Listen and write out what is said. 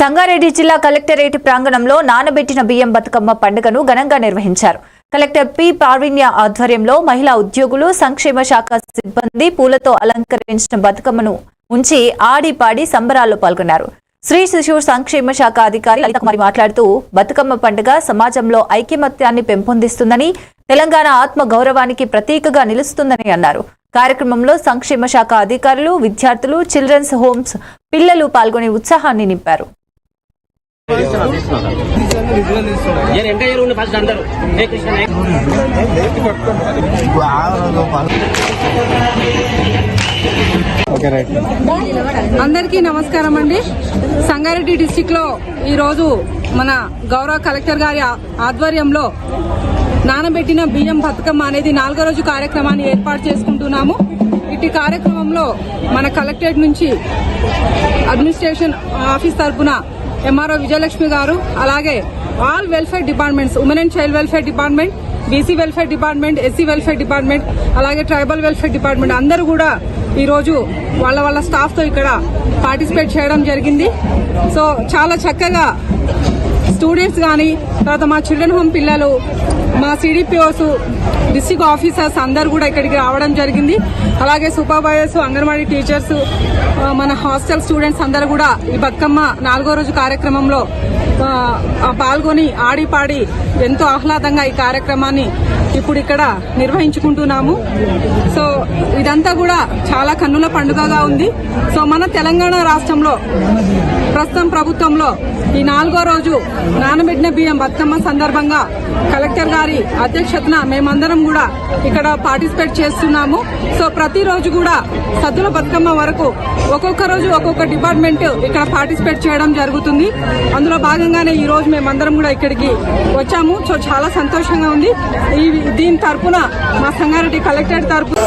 సంగారెడ్డి జిల్లా కలెక్టరేట్ ప్రాంగణంలో నానబెట్టిన బియ్యం బతుకమ్మ పండుగను ఘనంగా నిర్వహించారు. Collector P. పార్విన్య ఆధ్వర్యంలో మహిళా ఉద్యోగులు సంక్షేమ శాఖ సిబ్బంది పూలతో అలంకరించిన బతుకమ్మను ఉంచి ఆడి పాడి సంబరాల్లో పాల్గొన్నారు. శ్రీ శిశు సంక్షేమ శాఖ అధికారి లలిత కుమారి మాట్లాడుతూ బతుకమ్మ పండుగ సమాజంలో ఐకమత్యాన్ని పెంపొందిస్తుందని తెలంగాణ ఆత్మ గౌరవానికి ప్రతీకగా నిలుస్తుందని అన్నారు. కార్యక్రమంలో సంక్షేమ శాఖ అధికారులు విద్యార్థులు చిల్డ్రన్స్ హోమ్స్ పిల్లలు పాల్గొని ఉత్సాహాన్ని నింపారు. అందరికీ నమస్కారం అండి. సంగారెడ్డి డిస్టిక్లో ఈ రోజు మన గౌరవ కలెక్టర్ గారి ఆధ్వర్యంలో నానబెట్టిన బియ్యం బతుకమ్మ అనేది నాలుగో రోజు కార్యక్రమాన్ని ఏర్పాటు చేసుకుంటున్నాము. ఇటు కార్యక్రమంలో మన కలెక్టరేట్ నుంచి అడ్మినిస్ట్రేషన్ ఆఫీస్ తరఫున ఎంఆర్ఓ విజయలక్ష్మి గారు అలాగే all welfare departments women and child welfare department BC welfare department SC welfare department అలాగే ట్రైబల్ వెల్ఫేర్ డిపార్ట్మెంట్ అందరూ కూడా ఈరోజు వాళ్ళ వాళ్ళ స్టాఫ్తో ఇక్కడ పార్టిసిపేట్ చేయడం జరిగింది. సో చాలా చక్కగా స్టూడెంట్స్ కానీ తర్వాత మా చిల్డ్రన్ హోమ్ పిల్లలు మా సిడిపిఓస్ డిస్టిక్ ఆఫీసర్స్ అందరు కూడా ఇక్కడికి రావడం జరిగింది. అలాగే సూపర్వైజర్స్ అంగన్వాడీ టీచర్స్ మన హాస్టల్ స్టూడెంట్స్ అందరు కూడా ఈ బతుకమ్మ నాలుగో రోజు కార్యక్రమంలో పాల్గొని ఆడి పాడి ఎంతో ఆహ్లాదంగా ఈ కార్యక్రమాన్ని ఇప్పుడు ఇక్కడ నిర్వహించుకుంటున్నాము. సో ఇదంతా కూడా చాలా కన్నుల పండుగగా ఉంది. సో మన తెలంగాణ రాష్ట్రంలో ప్రస్తుతం ప్రభుత్వంలో ఈ నాలుగో రోజు నానబెట్టిన బియ్యం బతుకమ్మ సందర్భంగా కలెక్టర్ గారి అధ్యక్షతన మేమందరం కూడా ఇక్కడ పార్టిసిపేట్ చేస్తున్నాము. సో ప్రతిరోజు కూడా సద్దుల బతుకమ్మ వరకు ఒక్కొక్క రోజు ఒక్కొక్క డిపార్ట్మెంట్ ఇక్కడ పార్టిసిపేట్ చేయడం జరుగుతుంది. అందులో భాగంగానే ఈ రోజు మేమందరం కూడా ఇక్కడికి వచ్చాము. సో చాలా సంతోషంగా ఉంది. ఈ దీని తరపున మా సంగారెడ్డి కలెక్టర్ తరపున